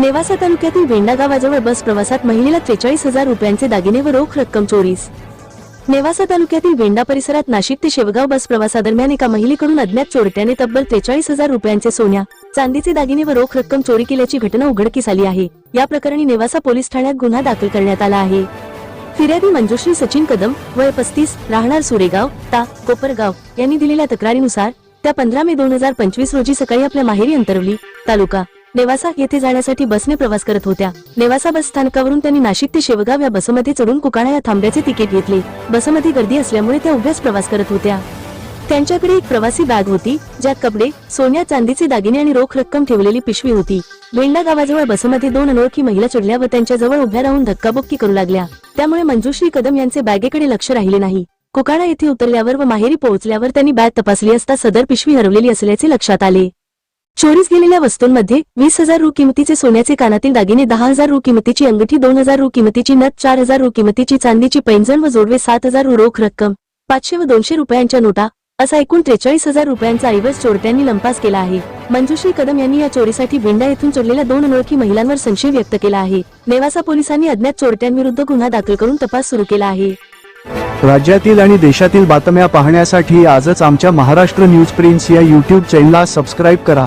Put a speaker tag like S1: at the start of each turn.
S1: नेवासा तालुक्यातील वेंडा गावाजवळ बस प्रवासात महिलेला त्रेचाळीस हजार रुपयांचे दागिने व रोख रक्कम चोरीस. नेवासा तालुक्यातील वेंडा परिसरात नाशिक ते शेवगाव बस प्रवासादरम्यान एका महिलेकडून अज्ञात चोरट्याने तब्बल त्रेचाळीस हजार रुपयांचे सोन्या चांदीचे दागिने व रोख रक्कम चोरी केल्याची घटना उघडकीस आली आहे. या प्रकरणी नेवासा पोलीस ठाण्यात गुन्हा दाखल करण्यात आला आहे. फिर्यादी मंजुश्री सचिन कदम वय पस्तीस राहणार सुरेगाव ता कोपरगाव यांनी दिलेल्या तक्रारीनुसार त्या पंधरा मे दोन हजार पंचवीस रोजी सकाळी आपल्या माहेरी अंतरवली तालुका. नेवासा येथे जाण्यासाठी बसने प्रवास करत होत्या. नेवासा बस स्थानकावरून त्यांनी नाशिक ते शेवगाव या बसमध्ये चढून कुकाणा या थांब्याचे तिकीट घेतले. बसमध्ये गर्दी असल्यामुळे त्या उभ्याच प्रवास करत होत्या. त्यांच्याकडे एक प्रवासी बॅग होती ज्यात कपडे सोन्या चांदीचे दागिने आणि रोख रक्कम ठेवलेली पिशवी होती. वेंडा गावाजवळ बसमध्ये दोन अनोळखी महिला चढल्या व त्यांच्याजवळ उभ्या राहून धक्काबुक्की करू लागल्या. त्यामुळे मंजुश्री कदम यांचे बॅगेकडे लक्ष राहिले नाही. कोकाणा येथे उतरल्यावर व माहेरी पोहोचल्यावर त्यांनी बॅग तपासली असता सदर पिशवी हरवलेली असल्याचे लक्षात आले. चोरीस गेलेल्या वस्तूंमध्ये वीस हजार रु किमतीचे सोन्याचे कानातील दागिने दहा हजार रु किमतीची अंगठी दोन हजार रु किमतीची नथ चार हजार रु किमतीची चांदीची पैंजण व जोडवे सात हजार रु रोख रक्कम पाचशे व दोनशे रुपयांच्या नोटा असा एकूण त्रेचाळीस हजार रुपयांचा ऐवज चोरट्यांनी लंपास केला आहे. मंजुश्री कदम यांनी या चोरीसाठी भिंडा येथून चोरलेल्या दोन अनोळखी महिलांवर संशय व्यक्त केला आहे. नेवासा पोलिसांनी अज्ञात चोरट्यांविरुद्ध गुन्हा दाखल करून तपास सुरू केला आहे.
S2: राज्यातील आणि देशातील बातम्या पाहण्यासाठी आजच आमच्या महाराष्ट्र न्यूज प्रिन्स या यूट्यूब चॅनलला सबस्क्राईब करा.